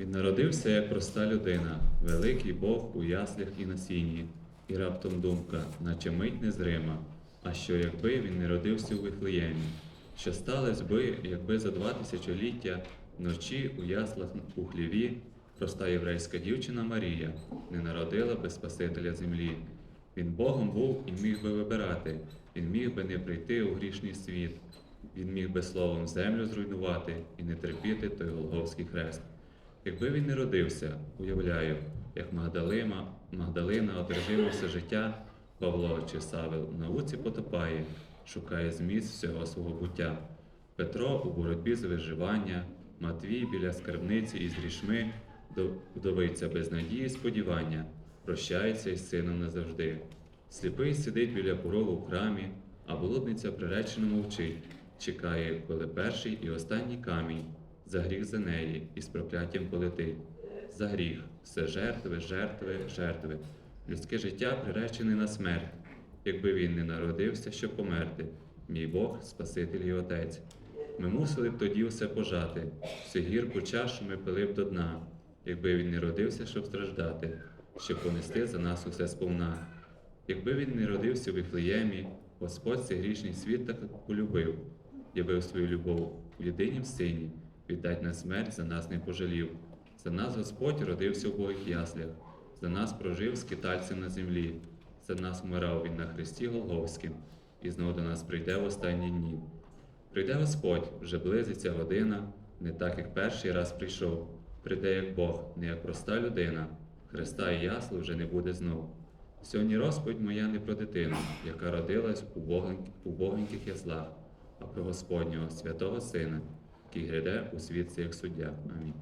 Він народився як проста людина, великий Бог у яслях і на сіні, і раптом думка, наче мить незрима. А що якби він не родився у Вифлеємі? Що сталося би, якби за два тисячоліття вночі у яслах у хліві проста єврейська дівчина Марія не народила би Спасителя землі? Він Богом був і міг би вибирати, він міг би не прийти у грішний світ, він міг би словом землю зруйнувати і не терпіти той Голговський хрест. Якби він не родився, уявляю, як Магдалина, Магдалина одержимо все життя, Павло чи Савел в науці потопає, шукає зміст всього свого буття. Петро у боротьбі за виживання, Матвій біля скарбниці із грішми, до- вдовиця без надії сподівання, прощається із сином назавжди. Сліпий сидить біля порогу в храмі, а блудниця приречено мовчить, чекає, коли перший і останній камінь за гріх за неї і з прокляттям полетить. За гріх все жертви, жертви, жертви. Людське життя приречене на смерть. Якби він не народився, щоб померти, мій Бог, Спаситель і Отець. Ми мусили б тоді все пожати, всю гірку чашу ми пили б до дна, якби він не родився, щоб страждати, щоб понести за нас усе сповна. Якби він не родився в Вифлеємі, Господь цей грішний світ так полюбив, явив свою любов в єдинім сині, віддать на смерть за нас не пожалів. За нас Господь родився в Богих яслях, за нас прожив скитальцем на землі, за нас вмирав він на хресті Голговським, і знов до нас прийде в останні дні. Прийде Господь, вже близиться година, не так, як перший раз прийшов. Прийде як Бог, не як проста людина. Христа і ясла вже не буде знов. Сьогодні розповідь моя не про дитину, яка родилась у у яслах, а про Господнього святого Сина, який гряде у світ як суддя. Амінь.